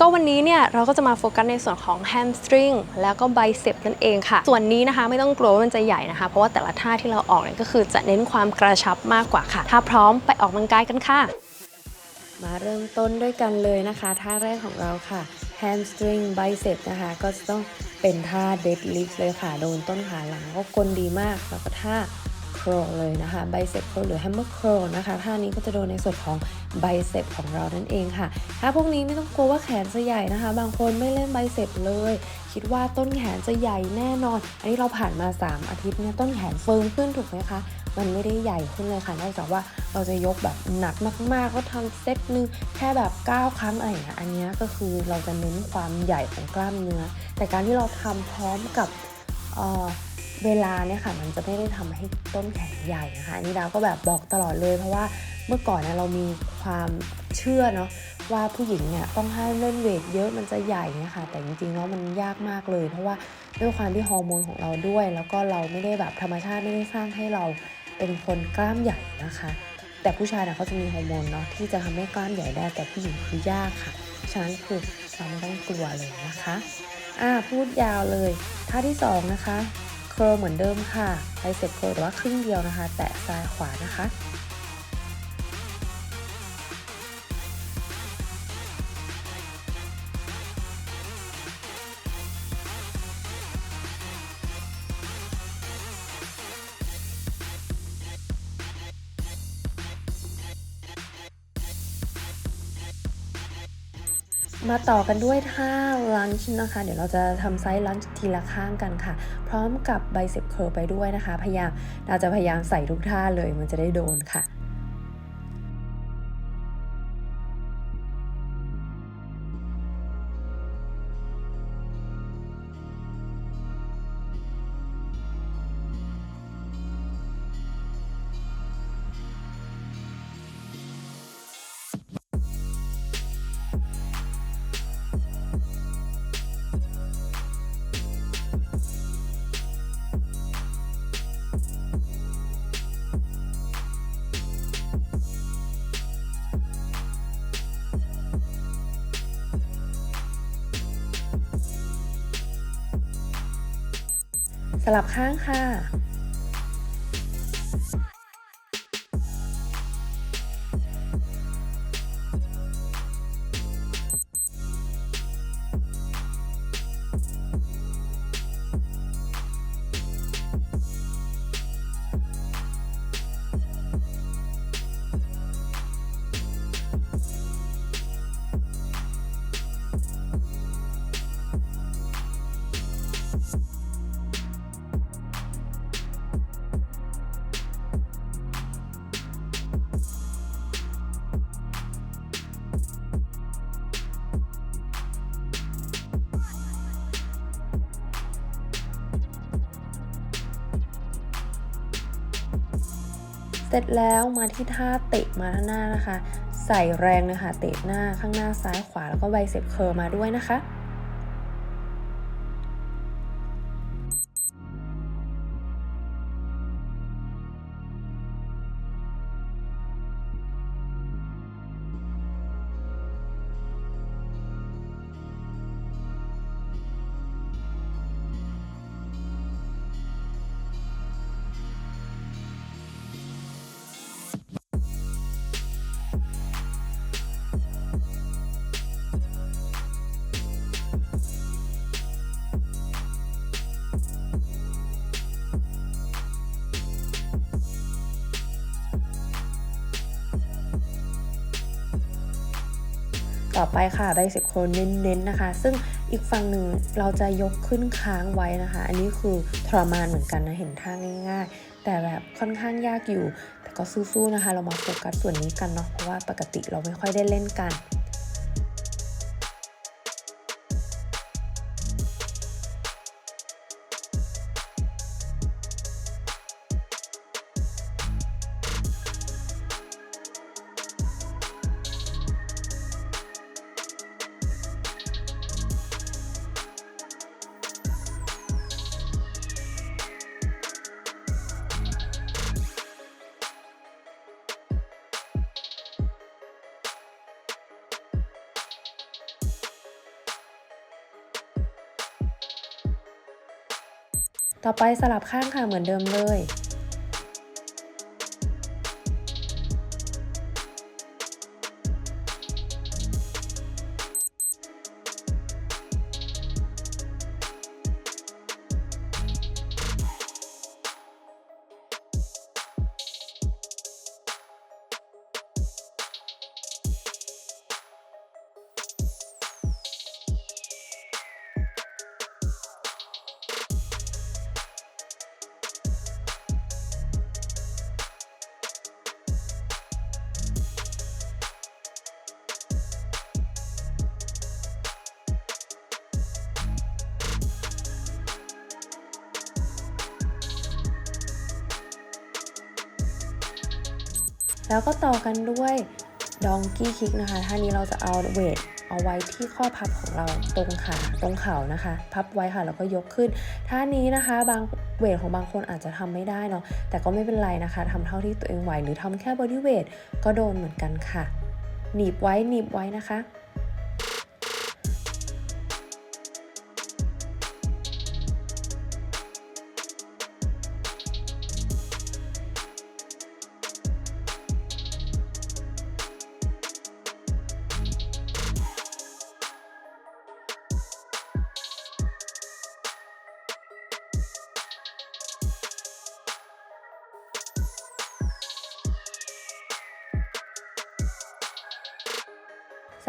ก็วันนี้เนี่ยเราก็จะมาโฟกัสในส่วนของ hamstring แล้วก็ bicep นั่นเองค่ะ ส่วนนี้นะคะไม่ต้องกลัวว่ามันจะใหญ่นะคะ เพราะว่าแต่ละท่าที่เราออกเนี่ยก็คือจะเน้นความกระชับมากกว่าค่ะ ถ้าพร้อมไปออกกำลังกายกันค่ะ มาเริ่มต้นด้วยกันเลยนะคะ ท่าแรกของเราค่ะ hamstring bicep นะคะก็จะต้องเป็นท่า deadlift เลยค่ะ โดนต้นขาหลังก็กลดีมากแล้วก็ท่า curl เลยนะคะ bicep curl หรือ hammer curl นะคะท่านี้ก็จะโดนในส่วนของ bicep ของเรานั่นเองค่ะ ถ้าพวกนี้ไม่ต้องกลัวว่าแขนจะใหญ่นะคะ บางคนไม่เล่น bicep เลย คิดว่าต้นแขนจะใหญ่แน่นอน อันนี้เราผ่านมา 3 อาทิตย์เนี่ยต้นแขนเฟิร์มขึ้นถูกไหมคะมันไม่ได้ใหญ่ขึ้นเลยค่ะนอกจากว่าเราจะยกแบบหนักมากๆ ก็ทำเซตหนึ่งแค่แบบ 9 ครั้งอะไรอย่างเงี้ยอันนี้ก็คือเราจะเน้นความใหญ่ของกล้ามเนื้อ แต่การที่เราทำพร้อมกับ เวลาเนี่ยค่ะมันจะไม่ได้ทำให้ต้นแขนใหญ่นะคะอันนี้ดาวก็แบบบอกตลอดเลย เพราะว่าเมื่อก่อนเนี่ยเรามีความเชื่อเนาะว่าผู้หญิงเนี่ยต้องให้เล่นเวทเยอะมันจะใหญ่เนี่ยค่ะแต่จริงๆแล้วมันยากมากเลย เพราะว่าด้วยความที่ฮอร์โมนของเราด้วย แล้วก็เราไม่ได้แบบธรรมชาติไม่ได้สร้างให้เราเป็นคนกล้ามใหญ่นะคะ แต่ผู้ชายเนี่ยเขาจะมีฮอร์โมนเนาะที่จะทำให้กล้ามใหญ่ได้ แต่ผู้หญิงคือยากค่ะฉะนั้นคือเราไม่ต้องกลัวเลยนะคะอ่าพูดยาวเลยท่าที่สองนะคะ curl เหมือนเดิมค่ะไบเซ็ปเคอร์แต่ว่าครึ่งเดียวนะคะ แตะซ้ายขวานะคะ มาต่อกันด้วยท่าลันช์นะคะ เดี๋ยวเราจะทำไซส์ลันช์ทีละข้างกันค่ะ พร้อมกับไบเซ็ปเคิร์ไปด้วยนะคะ พยายามเราจะพยายามใส่ทุกท่าเลยมันจะได้โดนค่ะ ลับข้างค่ะ เสร็จแล้วมาที่ท่าเตะมาข้าหน้านะคะ ใส่แรงเลยค่ะเตะหน้าข้างหน้าซ้ายขวาแล้วก็ไบเซ็ปเคอร์มาด้วยนะคะ ต่อไปค่ะไบเซ็ปโคนเน้นๆนะคะ ซึ่งอีกฝั่งหนึ่งเราจะยกขึ้นค้างไว้นะคะ อันนี้คือทรมานเหมือนกันนะเห็นท่าง่าย ๆ แต่แบบค่อนข้างยากอยู่ แต่ก็สู้ๆนะคะ เรามาโฟกัสส่วนนี้กันเนาะเพราะว่าปกติเราไม่ค่อยได้เล่นกัน ต่อไปสลับข้างค่ะเหมือนเดิมเลย แล้วก็ต่อกันด้วยดองกี้คิกนะคะท่านี้เราจะเอาเวทเอาไว้ที่ข้อพับของเราตรงขาตรงเข่านะคะ พับไว้ค่ะแล้วก็ยกขึ้นท่านี้นะคะบางเวทของบางคนอาจจะทำไม่ได้เนาะแต่ก็ไม่เป็นไรนะคะทำเท่าที่ตัวเองไหวหรือทำแค่บอดี้เวทก็โดนเหมือนกันค่ะ หนีบไว้หนีบไว้นะคะ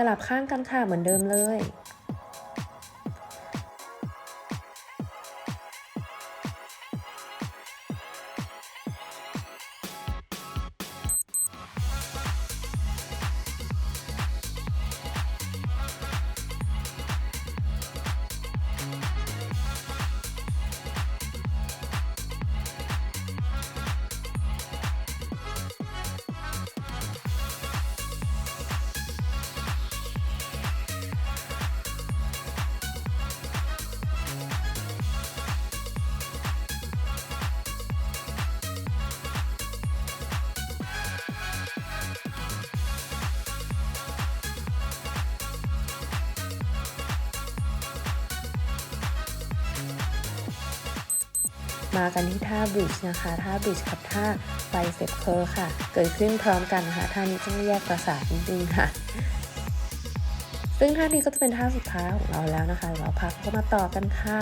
ลับข้างกันค่ะเหมือนเดิมเลย มากันที่ท่าบริดจ์นะคะท่าบริดจ์กับท่าไบเซปเคิร์ค่ะ เกิดขึ้นพร้อมกันค่ะท่านี้ต้องแยกประสาทนิดนึงค่ะ ซึ่งท่านี้ก็จะเป็นท่าสุดท้ายของเราแล้วนะคะเดี๋ยวเราพักก็มาต่อกันค่ะ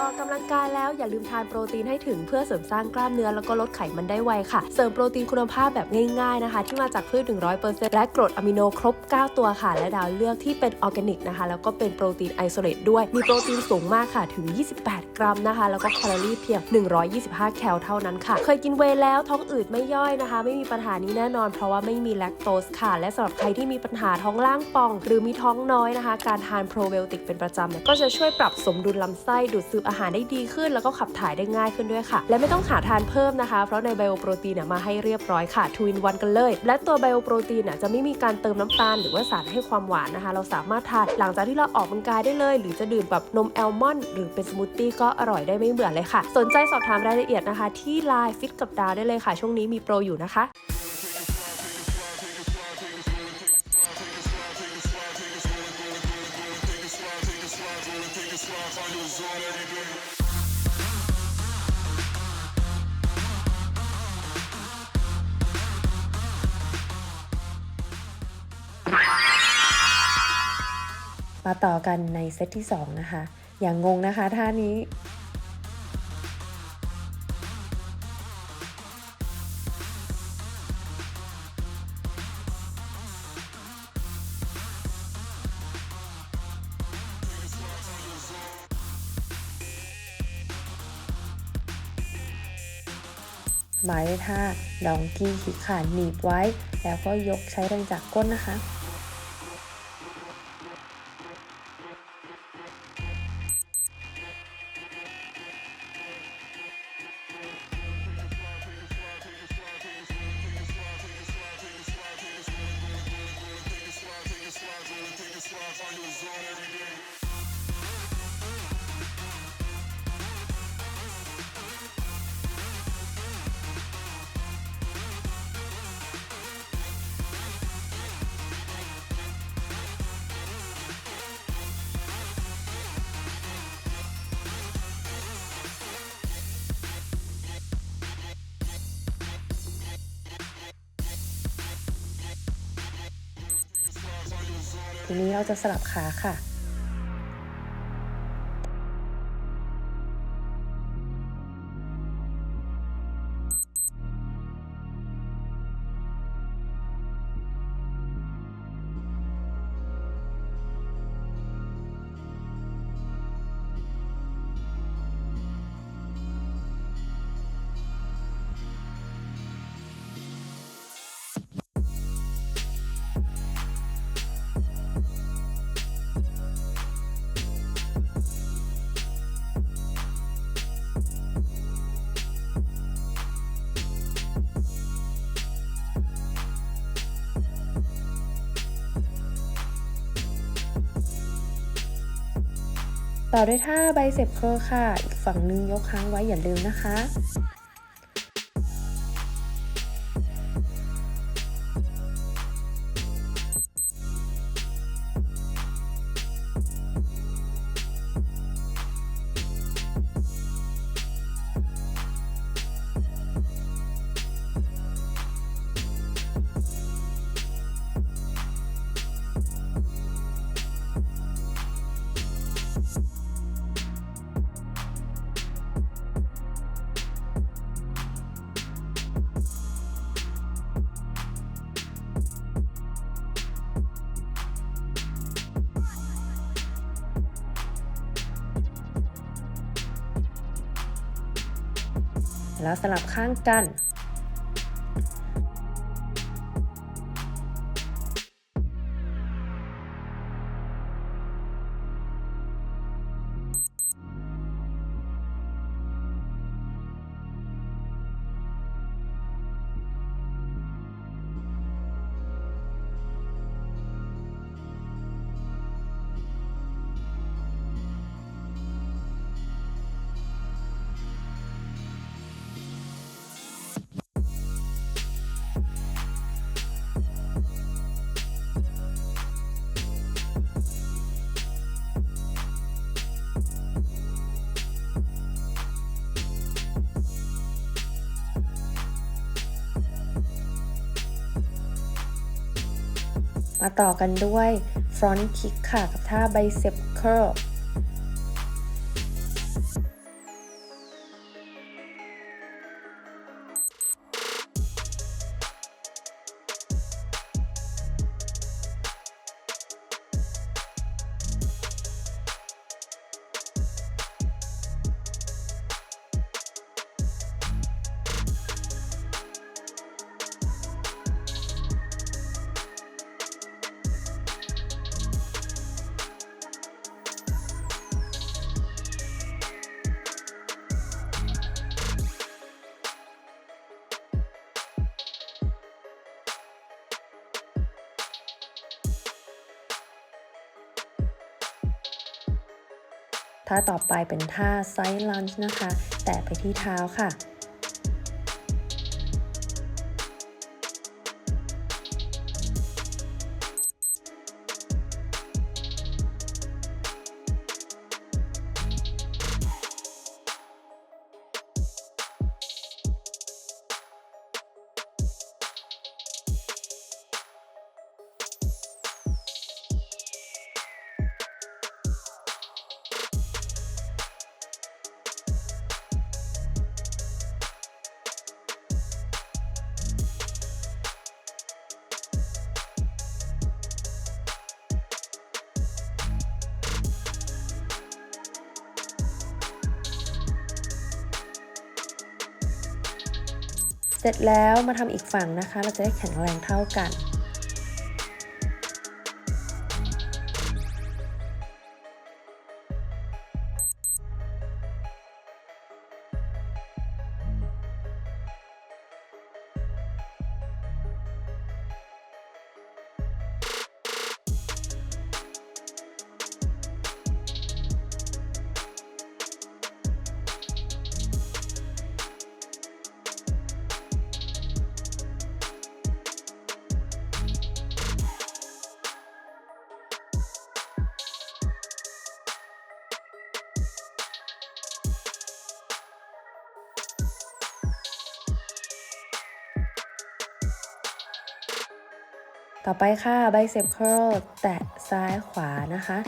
ออกกำลังกายแล้วอย่าลืมทานโปรตีนให้ถึงเพื่อเสริมสร้างกล้ามเนื้อแล้วก็ลดไขมันได้ไวค่ะ เสริมโปรตีนคุณภาพแบบง่ายๆนะคะ ที่มาจากพืช 100%และกรดอะมิโนครบ 9 ตัวค่ะ และดาวเลือกที่เป็นออร์แกนิกนะคะ แล้วก็เป็นโปรตีนไอโซเลตด้วย มีโปรตีนสูงมากค่ะถึง 28 กรัมนะคะ แล้วก็แคลอรี่เพียง 125 แคลเท่านั้นค่ะ เคยกินเวย์แล้วท้องอืดไม่ย่อยนะคะ ไม่มีปัญหานี้แน่นอน เพราะว่าไม่มีแลคโตสค่ะ และสำหรับใครที่มีปัญหาท้องล่างป่อง หรือมีท้องน้อยนะคะ การทานโปรไบโอติกเป็นประจำเนี่ยก็จะช่วยปรับสมดุลลำไส้ดูดซึมอาหารได้ดีขึ้น แล้วก็ขับถ่ายได้ง่ายขึ้นด้วยค่ะ และไม่ต้องหาทานเพิ่มนะคะ เพราะในไบโอโปรตีนมาให้เรียบร้อยค่ะทูอินวันกันเลย และตัวไบโอโปรตีนจะไม่มีการเติมน้ำตาล หรือว่าสารให้ความหวานนะคะ เราสามารถทานหลังจากที่เราออกกำลังกายได้เลย หรือจะดื่มแบบนมแอลมอนด์หรือเป็นสมูทตี้ก็อร่อยได้ไม่เบื่อเลยค่ะ สนใจสอบถามรายละเอียดนะคะ ที่ Line ฟิตกับดาวได้เลยค่ะ ช่วงนี้มีโปรอยู่นะคะ มาต่อกันในเซตที่ 2 นะคะ อย่างงงนะคะท่านี้หมาด้วยท่าดองกี้คิกค่ะหนีบไว้ แล้วก็ยกใช้แรงจากก้นนะคะ ทีนี้เราจะสลับขาค่ะ ต่อด้วยท่าไบเซปเคิลค่ะ อีกฝั่งหนึงยกค้างไว้อย่าลืมนะคะ แล้วสลับข้างกัน มาต่อกันด้วย front kick ค่ะ กับท่า bicep curl ท่าต่อไปเป็นท่าไซด์ลันช์นะคะ แตะไปที่เท้าค่ะ เสร็จแล้วมาทำอีกฝั่งนะคะ เราจะได้แข็งแรงเท่ากัน ต่อไปค่ะ bicep curl แตะซ้ายขวานะคะ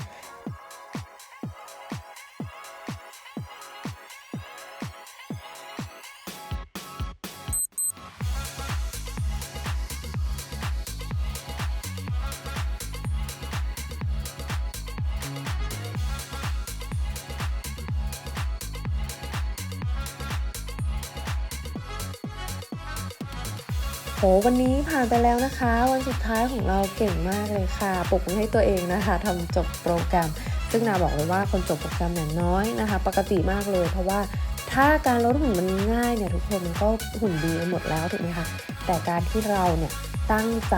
โหวันนี้ผ่านไปแล้วนะคะ วันสุดท้ายของเราเก่งมากเลยค่ะปรบมือให้ตัวเองนะคะทำจบโปรแกรม ซึ่งนาบอกเลยว่าคนจบโปรแกรมเนี่ยน้อยนะคะ ปกติมากเลย เพราะว่าถ้าการลดหุ่นมันง่ายเนี่ยทุกคนมันก็หุ่นดีไปหมดแล้วถูกไหมคะแต่การที่เราเนี่ยตั้งใจ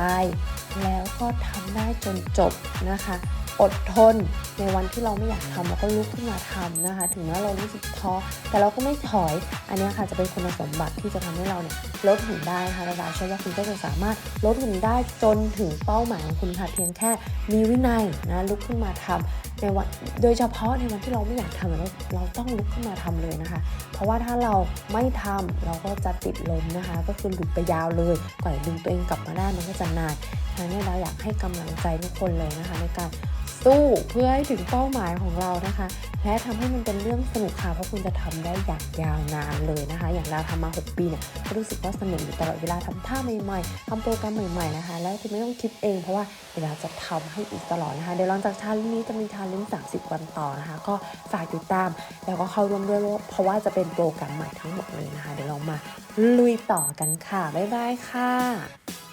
แล้วก็ทำได้จนจบนะคะ อดทนในวันที่เราไม่อยากทำเราก็ลุกขึ้นมาทำนะคะ ถึงแม้เรารู้สึกท้อแต่เราก็ไม่ถอย อันนี้ค่ะจะเป็นคุณสมบัติที่จะทำให้เราเนี่ยลดหุ่นได้ค่ะระดาเชื่อว่าคุณก็จะสามารถลดหุ่นได้จนถึงเป้าหมายของคุณค่ะเพียงแค่มีวินัยนะลุกขึ้นมาทำในวันโดยเฉพาะในวันที่เราไม่อยากทำเราเราต้องลุกขึ้นมาทำเลยนะคะ เพราะว่าถ้าเราไม่ทำเราก็จะติดลมนะคะ ก็คือหลุดไปยาวเลยกว่าจะดึงตัวเองกลับมาได้มันก็จะนานฉะนั้นเนี่ยเราอยากให้กำลังใจทุกคนเลยนะคะ ในการ สู้เพื่อให้ถึงเป้าหมายของเรานะคะ และทำให้มันเป็นเรื่องสนุกค่ะ เพราะคุณจะทำได้อย่างยาวนานเลยนะคะ อย่างเราทำมา 6 ปีเนี่ยก็รู้สึกว่าสนุกอยู่ตลอดเวลาทำท่าใหม่ๆทำโปรแกรมใหม่ๆนะคะ แล้วคุณไม่ต้องคิดเองเพราะว่าเดี๋ยวเราจะทำให้อีกตลอดนะคะ เดี๋ยวหลังจากชาเลนจ์นี้จะมีชาเลนจ์30 วันต่อนะคะ ก็ฝากติดตาม แล้วก็เข้าร่วมด้วยเพราะว่าจะเป็นโปรแกรมใหม่ทั้งหมดเลยนะคะ เดี๋ยวเรามาลุยต่อกันค่ะบ๊ายบายค่ะ